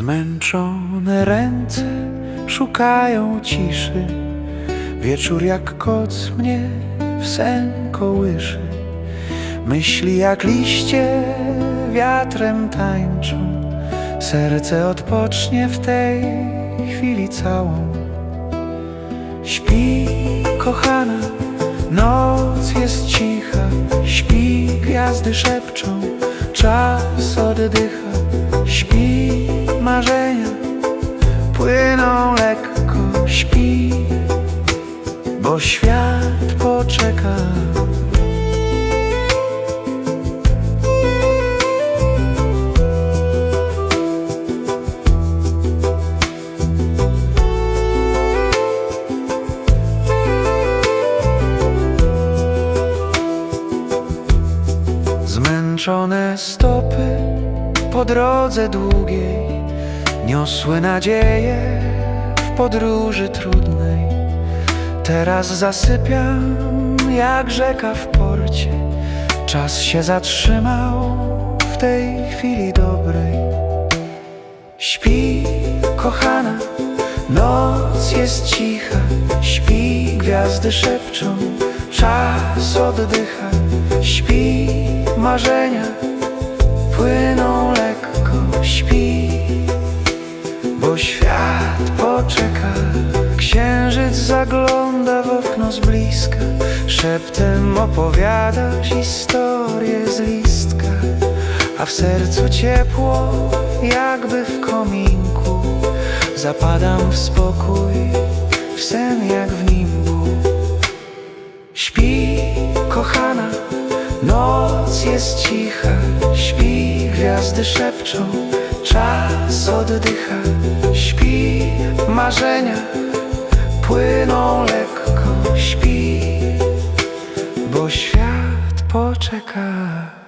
Zmęczone ręce szukają ciszy. Wieczór jak koc mnie w sen kołyszy Myśli jak liście wiatrem tańczą. Serce odpocznie w tej chwili całą. Śpi, kochana, noc jest cicha. Śpi, gwiazdy szepczą, czas oddycha bo świat poczeka. Zmęczone stopy po drodze długiej Niosły nadzieję w podróży trudnej Teraz zasypiam jak rzeka w porcie. Czas się zatrzymał w tej chwili dobrej. Śpi, kochana, noc jest cicha. Śpi, gwiazdy szepczą, czas oddycha. Śpi, marzenia płyną lekko. Śpi, bo świat poczeka Księżyc zagląda w okno z bliska Szeptem opowiada historię z listka A w sercu ciepło, jakby w kominku. Zapadam w spokój, w sen jak w nimbu. Śpi, kochana, noc jest cicha Śpi, gwiazdy szepczą, czas oddycha. Śpi, marzenia płyną lekko Śpi, bo świat poczeka